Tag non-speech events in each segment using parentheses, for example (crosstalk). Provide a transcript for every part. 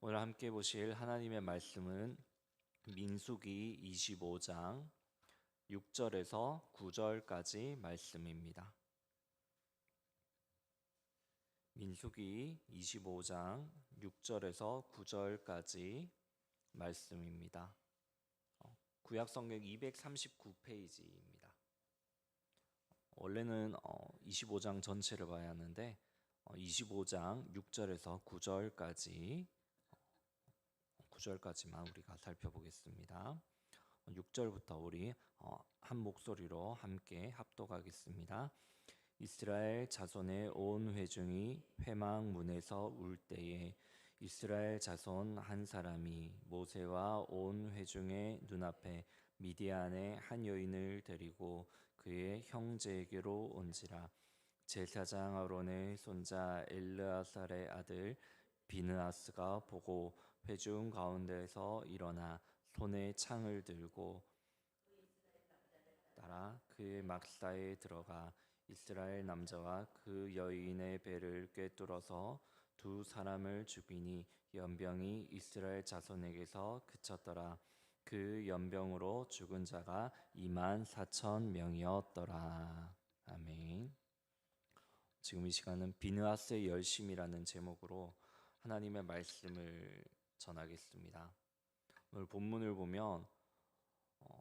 오늘 함께 보실 하나님의 말씀은 민수기 25장 6절에서 9절까지 말씀입니다. 민수기 25장 6절에서 9절까지 말씀입니다. 어, 구약 성경 239페이지입니다. 원래는 25장 전체를 봐야 하는데 25장 6절에서 9절까지 9절까지만 우리가 살펴보겠습니다. 6절부터 우리 어, 한 목소리로 함께 합독하겠습니다. 이스라엘 자손의 온 회중이 회막 문에서 울 때에 이스라엘 자손 한 사람이 모세와 온 회중의 눈앞에 미디안의 한 여인을 데리고 그의 형제에게로 온지라 제사장 아론의 손자 엘르아살의 아들 비느아스가 보고 회중 가운데서 일어나 손에 창을 들고 따라 그의 막사에 들어가 이스라엘 남자와 그 여인의 배를 꿰뚫어서 두 사람을 죽이니 연병이 이스라엘 자손에게서 그쳤더라. 그 연병으로 죽은 자가 2만 4천 명이었더라. 아멘. 지금 이 시간은 비느하스의 열심이라는 제목으로 하나님의 말씀을 전하겠습니다. 오늘 본문을 보면 어,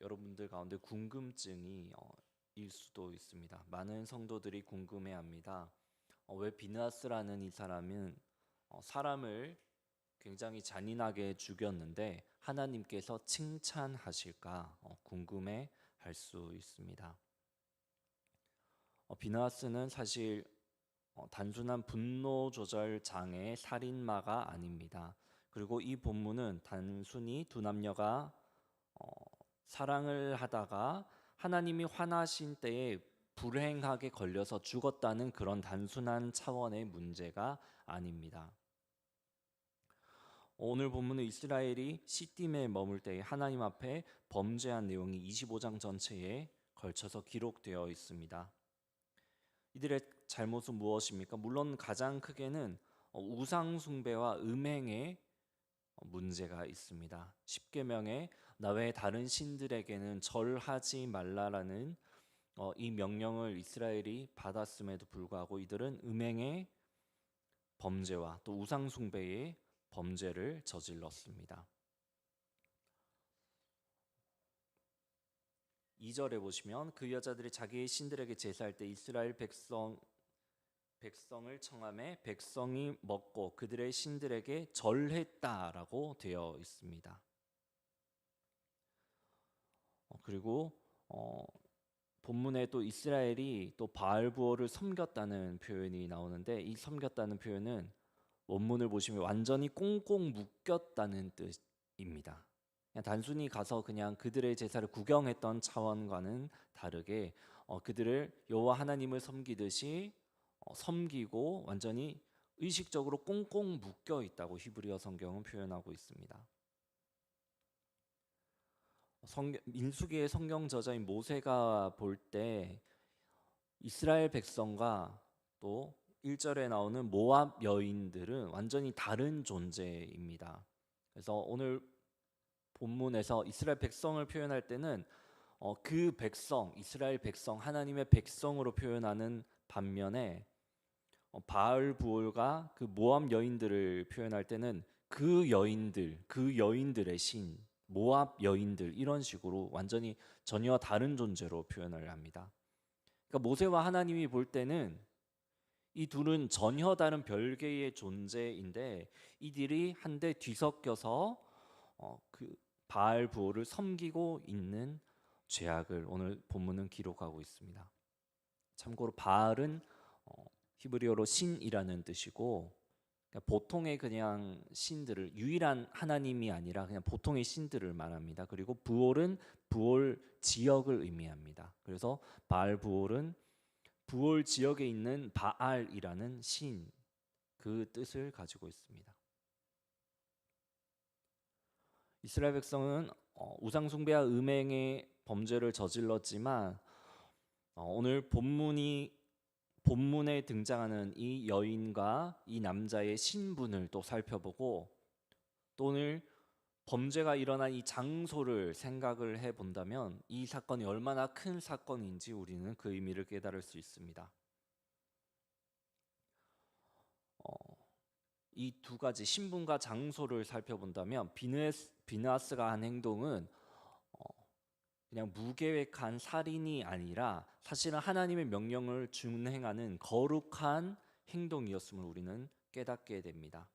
여러분들 가운데 궁금증이 어, 일 수도 있습니다. 많은 성도들이 궁금해합니다. 어, 왜 비느하스라는 이 사람은 어, 사람을 굉장히 잔인하게 죽였는데 하나님께서 칭찬하실까 어, 궁금해 할 수 있습니다. 어, 비느하스는 사실 어, 단순한 분노 조절 장애 살인마가 아닙니다. 그리고 이 본문은 단순히 두 남녀가 어, 사랑을 하다가 하나님이 화나신 때에 불행하게 걸려서 죽었다는 그런 단순한 차원의 문제가 아닙니다. 오늘 본문은 이스라엘이 시딤에 머물 때에 하나님 앞에 범죄한 내용이 25장 전체에 걸쳐서 기록되어 있습니다. 이들의 잘못은 무엇입니까? 물론 가장 크게는 우상 숭배와 음행의 문제가 있습니다. 십계명에 나외 다른 신들에게는 절하지 말라라는 어, 이 명령을 이스라엘이 받았음에도 불구하고 이들은 음행의 범죄와 또 우상 숭배의 범죄를 저질렀습니다. 2절에 보시면 그 여자들이 자기의 신들에게 제사할 때 이스라엘 백성 백성을 청함해 백성이 먹고 그들의 신들에게 절했다라고 되어 있습니다. 어, 그리고 어, 본문에 또 이스라엘이 또 바알 부호를 섬겼다는 표현이 나오는데 이 섬겼다는 표현은 원문을 보시면 완전히 꽁꽁 묶였다는 뜻입니다. 단순히 가서 그냥 그들의 제사를 구경했던 차원과는 다르게 어, 그들을 여호와 하나님을 섬기듯이 어, 섬기고 완전히 의식적으로 꽁꽁 묶여 있다고 히브리어 성경은 표현하고 있습니다. 성경, 민수기의 성경 저자인 모세가 볼 때 이스라엘 백성과 또 1절에 나오는 모압 여인들은 완전히 다른 존재입니다. 그래서 오늘 본문에서 이스라엘 백성을 표현할 때는 어, 그 백성, 이스라엘 백성, 하나님의 백성으로 표현하는 반면에 어, 바알 부올과 그 모압 여인들을 표현할 때는 그 여인들, 그 여인들의 신, 모압 여인들 이런 식으로 완전히 전혀 다른 존재로 표현을 합니다. 그러니까 모세와 하나님이 볼 때는 이 둘은 전혀 다른 별개의 존재인데 이들이 한데 뒤섞여서 어, 그 바알 부호를 섬기고 있는 죄악을 오늘 본문은 기록하고 있습니다. 참고로 바알은 어, 히브리어로 신이라는 뜻이고 그러니까 보통의 그냥 신들을 유일한 하나님이 아니라 그냥 보통의 신들을 말합니다. 그리고 부올은 부올 지역을 의미합니다. 그래서 바알 부올은 부올 지역에 있는 바알이라는 신 그 뜻을 가지고 있습니다. 이스라엘 백성은 어, 우상 숭배와 음행의 범죄를 저질렀지만 어, 오늘 본문이 본문에 등장하는 이 여인과 이 남자의 신분을 또 살펴보고 또 오늘 범죄가 일어난 이 장소를 생각을 해 본다면 이 사건이 얼마나 큰 사건인지 우리는 그 의미를 깨달을 수 있습니다. 어, 이두 가지 신분과 장소를 살펴본다면 비느스, 비나스가 한 행동은 어, 그냥 무계획한 살인이 아니라 사실은 하나님의 명령을 준행하는 거룩한 행동이었음을 우리는 깨닫게 됩니다.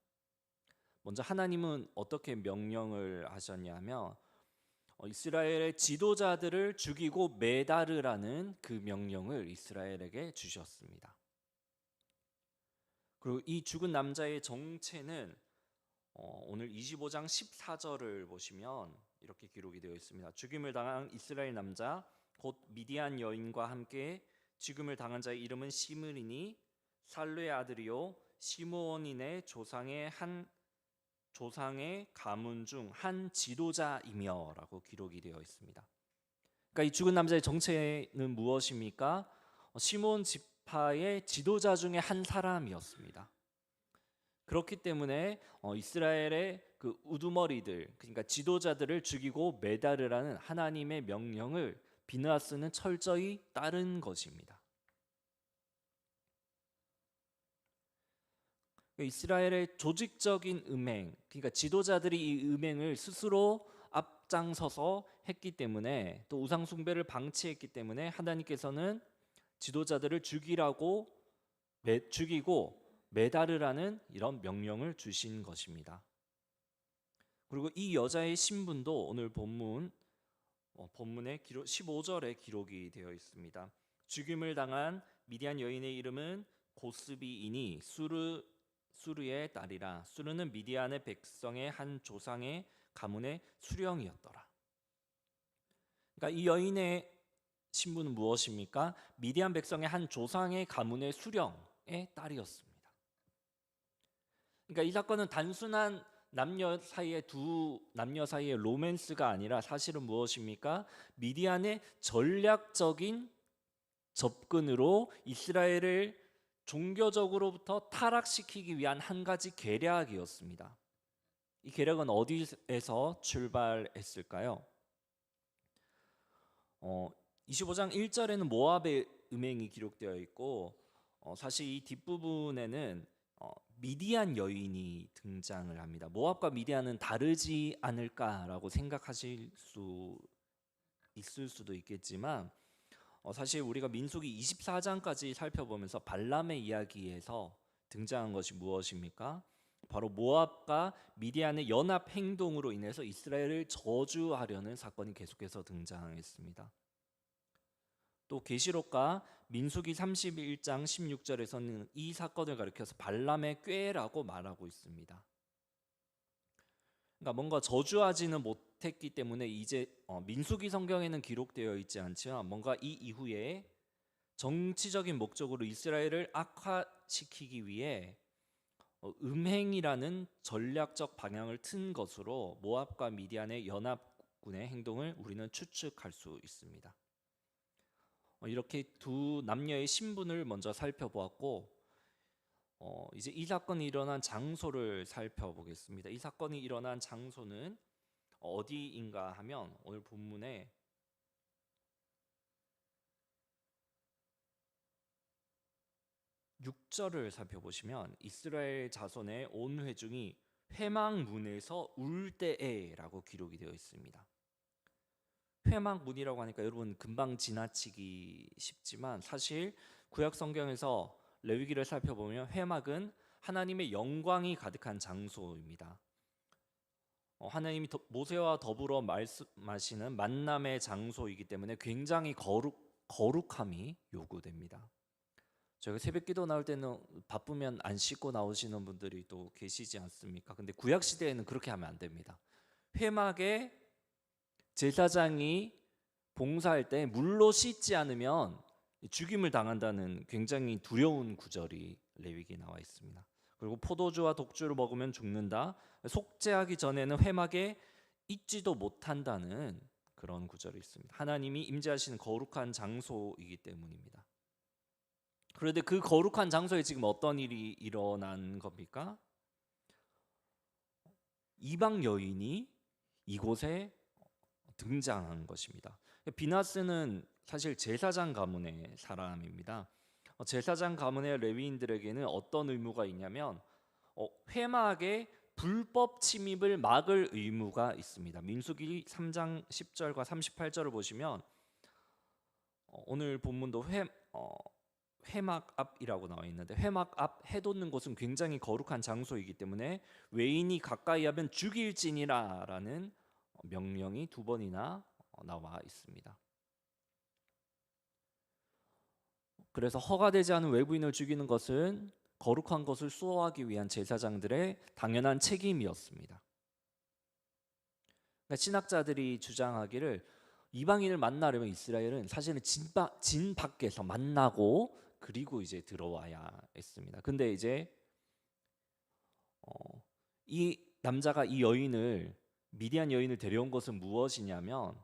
먼저 하나님은 어떻게 명령을 하셨냐면 어, 이스라엘의 지도자들을 죽이고 매다르라는 그 명령을 이스라엘에게 주셨습니다. 그리고 이 죽은 남자의 정체는 어, 오늘 25장 14절을 보시면 이렇게 기록이 되어 있습니다. 죽임을 당한 이스라엘 남자 곧 미디안 여인과 함께 죽임을 당한 자의 이름은 시므리니 살루의 아들이요 시므온인의 조상의 한 조상의 가문 중 한 지도자이며라고 기록이 되어 있습니다. 그러니까 이 죽은 남자의 정체는 무엇입니까? 어, 시몬 지파의 지도자 중에 한 사람이었습니다. 그렇기 때문에 어, 이스라엘의 그 우두머리들 그러니까 지도자들을 죽이고 매다르라는 하나님의 명령을 비느하스는 철저히 따른 것입니다. 이스라엘의 조직적인 음행, 그러니까 지도자들이 이 음행을 스스로 앞장서서 했기 때문에 또 우상 숭배를 방치했기 때문에 하나님께서는 지도자들을 죽이라고 매, 죽이고 매다르라는 이런 명령을 주신 것입니다. 그리고 이 여자의 신분도 오늘 본문 어, 본문의 기록 15절에 기록이 되어 있습니다. 죽임을 당한 미디안 여인의 이름은 고스비이니 수르 수르의 딸이라 수르는 미디안의 백성의 한 조상의 가문의 수령이었더라. 그러니까 이 여인의 신분은 무엇입니까? 미디안 백성의 한 조상의 가문의 수령의 딸이었습니다. 그러니까 이 사건은 단순한 남녀 사이의 두 남녀 사이의 로맨스가 아니라 사실은 무엇입니까? 미디안의 전략적인 접근으로 이스라엘을 종교적으로부터 타락시키기 위한 한 가지 계략이었습니다. 이 계략은 어디에서 출발했을까요? 어, 25장 1절에는 모압의 음행이 기록되어 있고 어, 사실 이 뒷부분에는 어, 미디안 여인이 등장을 합니다. 모압과 미디안은 다르지 않을까라고 생각하실 수 있을 수도 있겠지만 어, 사실 우리가 민수기 24장까지 살펴보면서 발람의 이야기에서 등장한 것이 무엇입니까? 바로 모압과 미디안의 연합 행동으로 인해서 이스라엘을 저주하려는 사건이 계속해서 등장했습니다. 또 계시록과 민수기 31장 16절에서는 이 사건을 가리켜서 발람의 꾀라고 말하고 있습니다. 그러니까 뭔가 저주하지는 못했기 때문에 이제 어, 민수기 성경에는 기록되어 있지 않지만 뭔가 이 이후에 정치적인 목적으로 이스라엘을 악화시키기 위해 어, 음행이라는 전략적 방향을 튼 것으로 모압과 미디안의 연합군의 행동을 우리는 추측할 수 있습니다. 어, 이렇게 두 남녀의 신분을 먼저 살펴보았고 어, 이제 이 사건이 일어난 장소를 살펴보겠습니다. 이 사건이 일어난 장소는 어디인가 하면 오늘 본문에 육절을 살펴보시면 이스라엘 자손의 온 회중이 회막문에서 울 때에라고 기록이 되어 있습니다. 회막문이라고 하니까 여러분 금방 지나치기 쉽지만 사실 구약 성경에서 레위기를 살펴보면 회막은 하나님의 영광이 가득한 장소입니다. 어, 하나님이 모세와 더불어 말씀하시는 만남의 장소이기 때문에 굉장히 거룩 거룩함이 요구됩니다. 저희가 새벽기도 나올 때는 바쁘면 안 씻고 나오시는 분들이 또 계시지 않습니까? 근데 구약 시대에는 그렇게 하면 안 됩니다. 회막에 제사장이 봉사할 때 물로 씻지 않으면 죽임을 당한다는 굉장히 두려운 구절이 레위기에 나와 있습니다. 그리고 포도주와 독주를 먹으면 죽는다. 속죄하기 전에는 회막에 있지도 못한다는 그런 구절이 있습니다. 하나님이 임재하시는 거룩한 장소이기 때문입니다. 그런데 그 거룩한 장소에 지금 어떤 일이 일어난 겁니까? 이방 여인이 이곳에 등장한 것입니다. 비나스는 사실 제사장 가문의 사람입니다. 어, 제사장 가문의 레위인들에게는 어떤 의무가 있냐면 어, 회막에 불법 침입을 막을 의무가 있습니다. 민수기 3장 10절과 38절을 보시면 어, 오늘 본문도 회, 어, 회막 앞이라고 나와 있는데 회막 앞 해돋는 곳은 굉장히 거룩한 장소이기 때문에 외인이 가까이 하면 죽일지니라라는 명령이 두 번이나 어, 나와 있습니다. 그래서 허가되지 않은 외부인을 죽이는 것은 거룩한 것을 수호하기 위한 제사장들의 당연한 책임이었습니다. 그러니까 신학자들이 주장하기를 이방인을 만나려면 이스라엘은 사실은 진, 바, 진 밖에서 만나고 그리고 이제 들어와야 했습니다. 근데 이제 어, 이 남자가 이 여인을 미디안 여인을 데려온 것은 무엇이냐면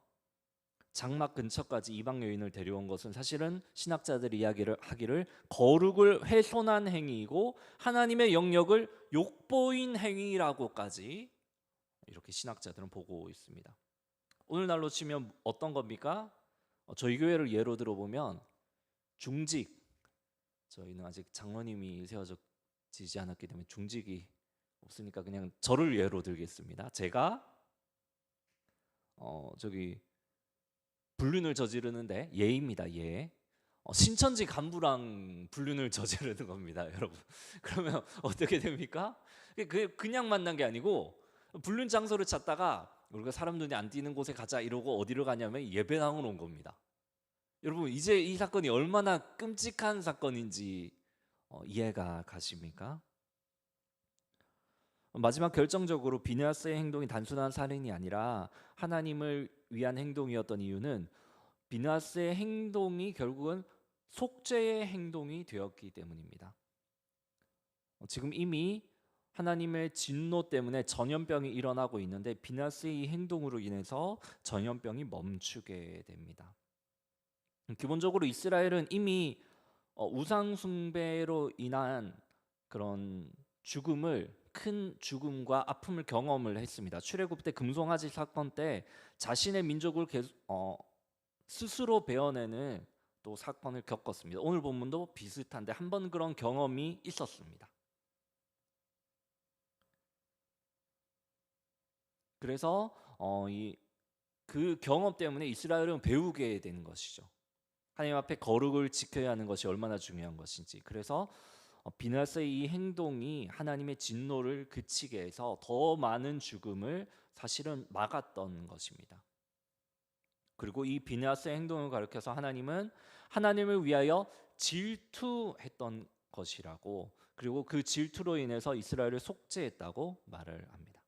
장막 근처까지 이방 여인을 데려온 것은 사실은 신학자들이 이야기를 하기를 거룩을 훼손한 행위이고 하나님의 영역을 욕보인 행위라고까지 이렇게 신학자들은 보고 있습니다. 오늘날로 치면 어떤 겁니까? 어, 저희 교회를 예로 들어보면 중직 저희는 아직 장로님이 세워지지 않았기 때문에 중직이 없으니까 그냥 저를 예로 들겠습니다. 제가 어 저기 불륜을 저지르는데 예입니다. 예. 어, 신천지 간부랑 불륜을 (laughs) 저지르는 겁니다, 여러분. (laughs) 그러면 어떻게 됩니까? 그 그냥 만난 게 아니고 불륜 장소를 찾다가 우리가 사람 눈이 안 띄는 곳에 가자 이러고 어디로 가냐면 예배당으로 온 겁니다. 여러분 이제 이 사건이 얼마나 끔찍한 사건인지 어, 이해가 가십니까? 마지막 결정적으로 비네아스의 행동이 단순한 살인이 아니라 하나님을 위한 행동이었던 이유는 비나스의 행동이 결국은 속죄의 행동이 되었기 때문입니다. 어, 지금 이미 하나님의 진노 때문에 전염병이 일어나고 있는데 비나스의 행동으로 인해서 전염병이 멈추게 됩니다. 기본적으로 이스라엘은 이미 어, 우상 숭배로 인한 그런 죽음을 큰 죽음과 아픔을 경험을 했습니다. 출애굽 때 금송아지 사건 때 자신의 민족을 계속, 어, 스스로 베어내는 또 사건을 겪었습니다. 오늘 본문도 비슷한데 한 번 그런 경험이 있었습니다. 그래서 어, 이그 경험 때문에 이스라엘은 배우게 되는 것이죠. 하나님 앞에 거룩을 지켜야 하는 것이 얼마나 중요한 것인지. 그래서 어, 비나스의 이 행동이 하나님의 진노를 그치게 해서 더 많은 죽음을 사실은 막았던 것입니다. 그리고 이 비나스의 행동을 가리켜서 하나님은 하나님을 위하여 질투했던 것이라고 그리고 그 질투로 인해서 이스라엘을 속죄했다고 말을 합니다.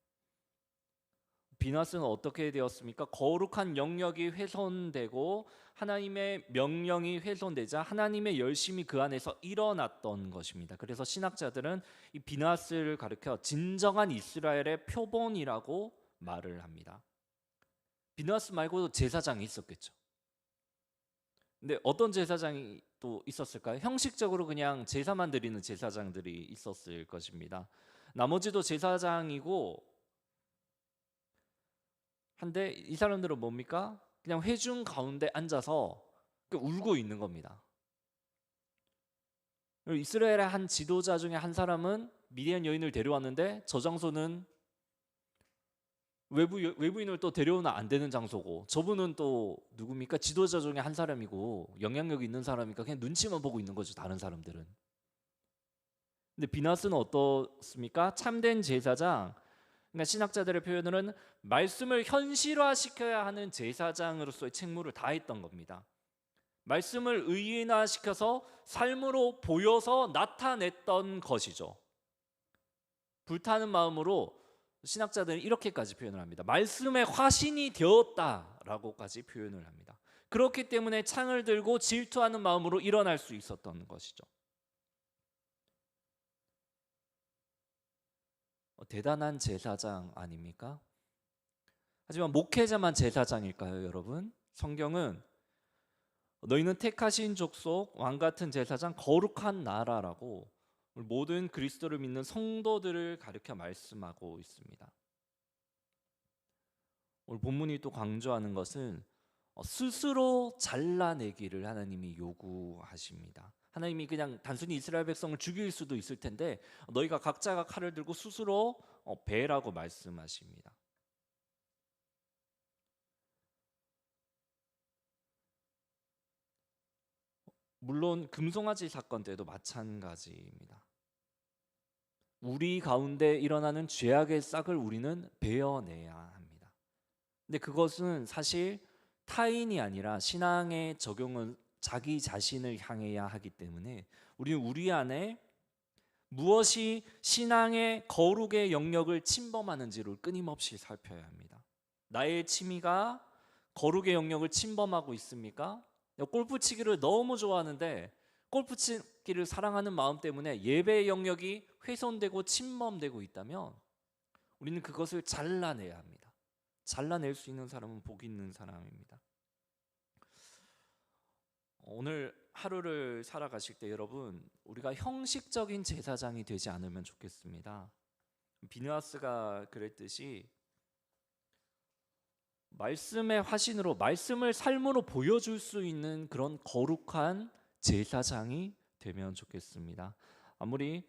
비나스는 어떻게 되었습니까? 거룩한 영역이 훼손되고 하나님의 명령이 훼손되자 하나님의 열심이 그 안에서 일어났던 것입니다. 그래서 신학자들은 이 비나스를 가리켜 진정한 이스라엘의 표본이라고 말을 합니다. 비나스 말고도 제사장이 있었겠죠. 근데 어떤 제사장이 또 있었을까요? 형식적으로 그냥 제사만 드리는 제사장들이 있었을 것입니다. 나머지도 제사장이고 한데 이 사람들은 뭡니까? 그냥 회중 가운데 앉아서 울고 있는 겁니다. 이스라엘의 한 지도자 중에 한 사람은 미디안 여인을 데려왔는데 저 장소는 외부 외부인을 또 데려오면 안 되는 장소고 저분은 또 누굽니까 지도자 중에 한 사람이고 영향력 있는 사람이니까 그냥 눈치만 보고 있는 거죠 다른 사람들은. 근데 비나스는 어떻습니까? 참된 제사장 그러니까 신학자들의 표현으로는 말씀을 현실화시켜야 하는 제사장으로서의 책무를 다했던 겁니다. 말씀을 의인화시켜서 삶으로 보여서 나타냈던 것이죠. 불타는 마음으로 신학자들은 이렇게까지 표현을 합니다. 말씀의 화신이 되었다라고까지 표현을 합니다. 그렇기 때문에 창을 들고 질투하는 마음으로 일어날 수 있었던 것이죠. 대단한 제사장 아닙니까? 하지만 목회자만 제사장일까요, 여러분? 성경은 너희는 택하신 족속, 왕 같은 제사장, 거룩한 나라라고 모든 그리스도를 믿는 성도들을 가르쳐 말씀하고 있습니다. 오늘 본문이 또 강조하는 것은 어, 스스로 잘라내기를 하나님이 요구하십니다. 하나님이 그냥 단순히 이스라엘 백성을 죽일 수도 있을 텐데 너희가 각자가 칼을 들고 스스로 어, 베라고 말씀하십니다. 물론 금송아지 사건 때도 마찬가지입니다. 우리 가운데 일어나는 죄악의 싹을 우리는 베어내야 합니다. 근데 그것은 사실 타인이 아니라 신앙의 적용은 자기 자신을 향해야 하기 때문에 우리는 우리 안에 무엇이 신앙의 거룩의 영역을 침범하는지를 끊임없이 살펴야 합니다. 나의 취미가 거룩의 영역을 침범하고 있습니까? 골프 치기를 너무 좋아하는데 골프 치기를 사랑하는 마음 때문에 예배의 영역이 훼손되고 침범되고 있다면 우리는 그것을 잘라내야 합니다. 잘라낼 수 있는 사람은 복 있는 사람입니다. 오늘 하루를 살아가실 때 여러분 우리가 형식적인 제사장이 되지 않으면 좋겠습니다. 비누아스가 그랬듯이 말씀의 화신으로 말씀을 삶으로 보여줄 수 있는 그런 거룩한 제사장이 되면 좋겠습니다. 아무리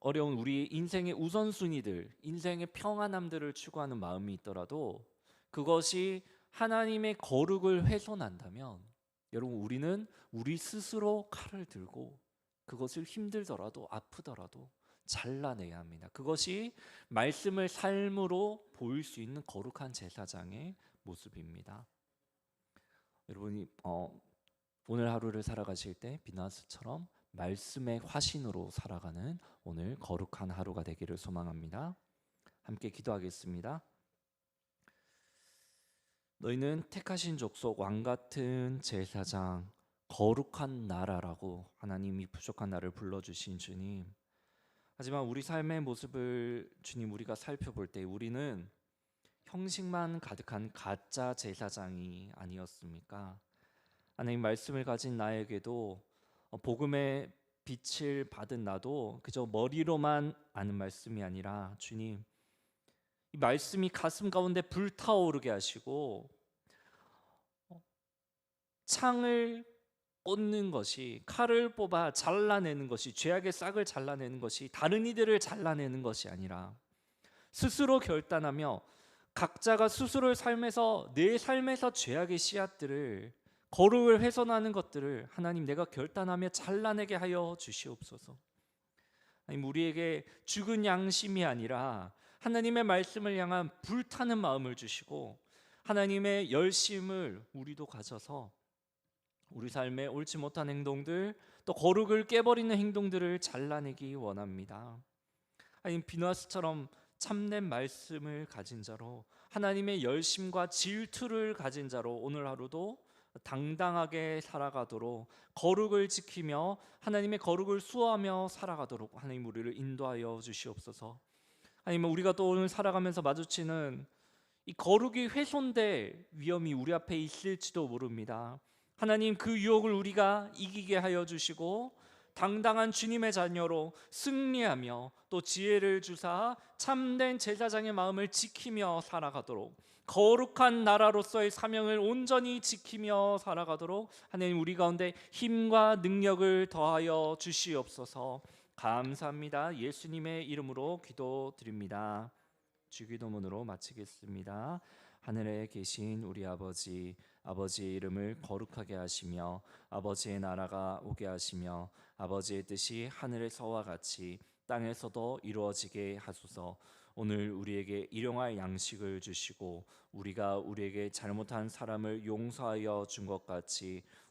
어려운 우리 인생의 우선순위들, 인생의 평안함들을 추구하는 마음이 있더라도 그것이 하나님의 거룩을 훼손한다면 여러분 우리는 우리 스스로 칼을 들고 그것을 힘들더라도 아프더라도 잘라내야 합니다. 그것이 말씀을 삶으로 보일 수 있는 거룩한 제사장의 모습입니다. 여러분이 어, 오늘 하루를 살아가실 때 비나스처럼 말씀의 화신으로 살아가는 오늘 거룩한 하루가 되기를 소망합니다. 함께 기도하겠습니다. 너희는 택하신 족속 왕 같은 제사장 거룩한 나라라고 하나님이 부족한 나를 불러 주신 주님. 하지만 우리 삶의 모습을 주님 우리가 살펴볼 때 우리는 형식만 가득한 가짜 제사장이 아니었습니까? 하나님 말씀을 가진 나에게도 어, 복음의 빛을 받은 나도 그저 머리로만 아는 말씀이 아니라 주님 이 말씀이 가슴 가운데 불타오르게 하시고 어, 창을 꽂는 것이 칼을 뽑아 잘라내는 것이 죄악의 싹을 잘라내는 것이 다른 이들을 잘라내는 것이 아니라 스스로 결단하며 각자가 스스로의 삶에서 내 삶에서 죄악의 씨앗들을 거룩을 훼손하는 것들을 하나님 내가 결단하며 잘라내게 하여 주시옵소서. 하나님 우리에게 죽은 양심이 아니라 하나님의 말씀을 향한 불타는 마음을 주시고 하나님의 열심을 우리도 가져서 우리 삶에 옳지 못한 행동들 또 거룩을 깨버리는 행동들을 잘라내기 원합니다. 하나님 비누아스처럼 참된 말씀을 가진 자로 하나님의 열심과 질투를 가진 자로 오늘 하루도 당당하게 살아가도록 거룩을 지키며 하나님의 거룩을 수호하며 살아가도록 하나님 우리를 인도하여 주시옵소서. 하나님 우리가 또 오늘 살아가면서 마주치는 이 거룩이 훼손될 위험이 우리 앞에 있을지도 모릅니다. 하나님 그 유혹을 우리가 이기게 하여 주시고 당당한 주님의 자녀로 승리하며 또 지혜를 주사 참된 제사장의 마음을 지키며 살아가도록 거룩한 나라로서의 사명을 온전히 지키며 살아가도록 하나님 우리 가운데 힘과 능력을 더하여 주시옵소서. 감사합니다. 예수님의 이름으로 기도드립니다. 주기도문으로 마치겠습니다. 하늘에 계신 우리 아버지 아버지의 이름을 거룩하게 하시며 아버지의 나라가 오게 하시며 아버지의 뜻이 하늘에서와 같이 땅에서도 이루어지게 하소서. 오늘 우리에게 일용할 양식을 주시고 우리가 우리에게 잘못한 사람을 용서하여 준 것 같이